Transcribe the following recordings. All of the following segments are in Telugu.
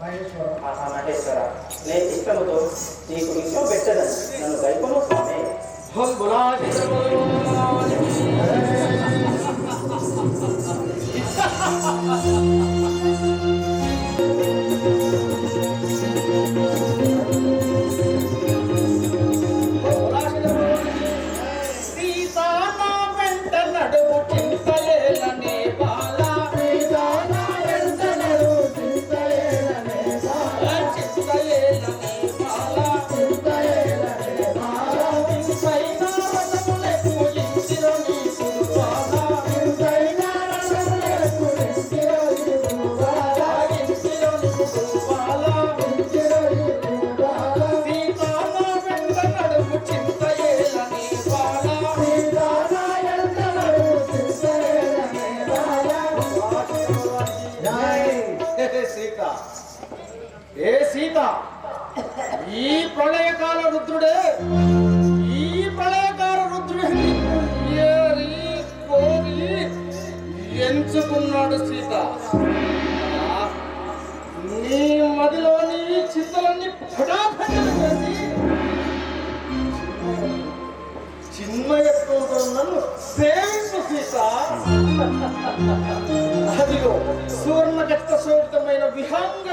మహేశ్వర ఆహా నటేశ్వర నేను ఇష్టముతో నీకు విషయం పెట్టదని నన్ను గైపను స్వామి సీతా సీత. ఏ సీత? ఈ ప్రళయకాల రుద్రుడే ఈ ప్రళయకాల రుద్రుడే కోరి ఎంచుకున్నాడు సీత. నీ మదిలోని చిత్తలన్నీ ఫటాఫటలు చేసి చిన్మయత్వంతో నన్ను సేవించు సీత. అదిగో సువర్ణగత్త శోభితమైన విహంగ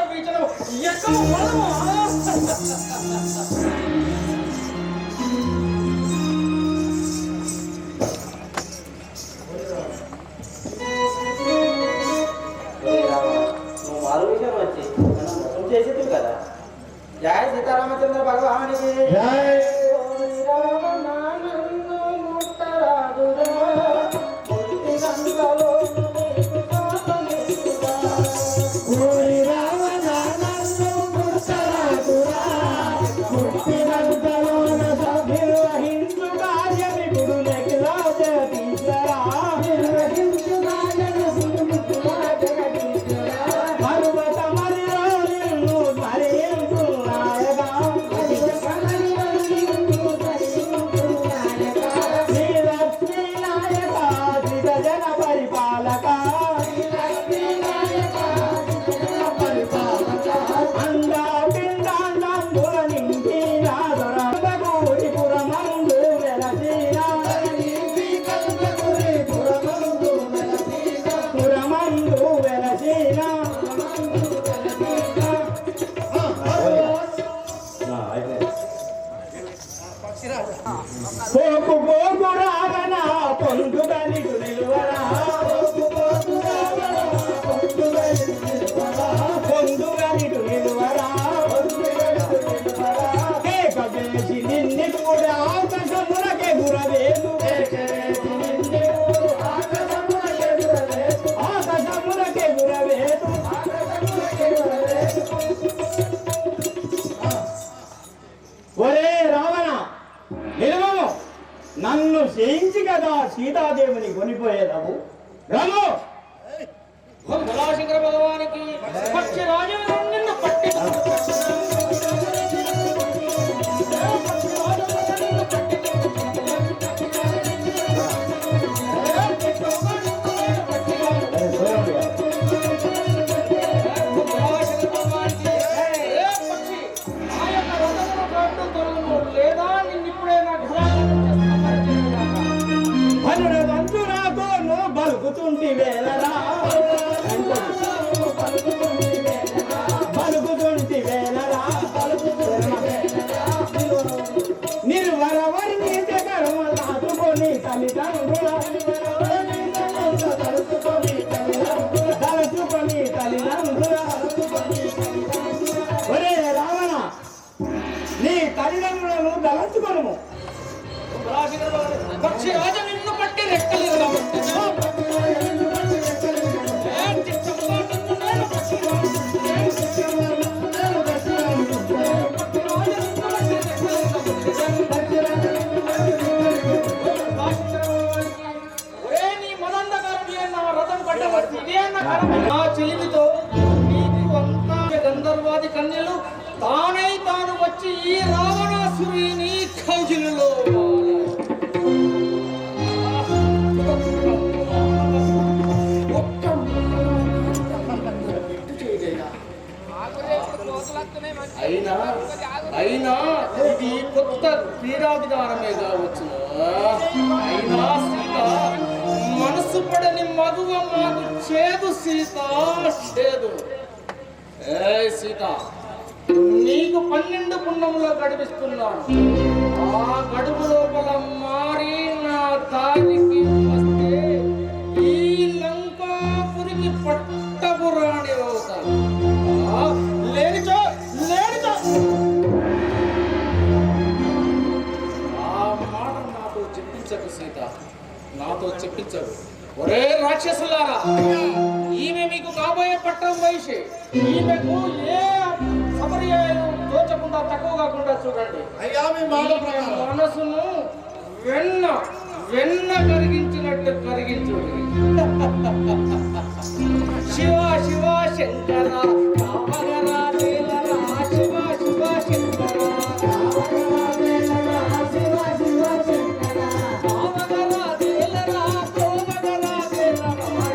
మోసం చేసేది కదా. జయ సీతారామచంద్ర భగవానికి. జై. ఊరి నిలువ నన్ను చేయించి కదా సీతాదేవిని కొనిపోయేదావు. రాము! బలాశంకర భగవానికి పక్షి రాజు నిన్ను పట్టి రెక్కలు కాబట్టి నా చెలిమితో నీకు అంతా గంధర్వాది కన్యలు తానై తాను వచ్చి ఈ రావణాసురుని కౌగిలిలో. అయినా అయినా ఇది కొత్త క్రీడా విధానమే కావచ్చు. అయినా సీత మనసు పడని మగువ మాకు చేదు సీత చేదు. ఏ సీత నీకు పన్నెండు పుణ్యములో గడిపిస్తున్నాను. ఆ గడుపు లోపల మారి నా దారికి చెప్పించకు సీత. నాతో చెప్పించకు ఒరే రాక్షసులారా ఈమె మీకు కాబోయే పట్టం వయసు ఈమెకు ఏ సమర్యాలు దోచకుండా తక్కువ కాకుండా చూడండి. అయ్యా మీ మాట ప్రకారం. మనసును వెన్న వెన్న కరిగించినట్టు కరిగించు. శివ శివ శంకర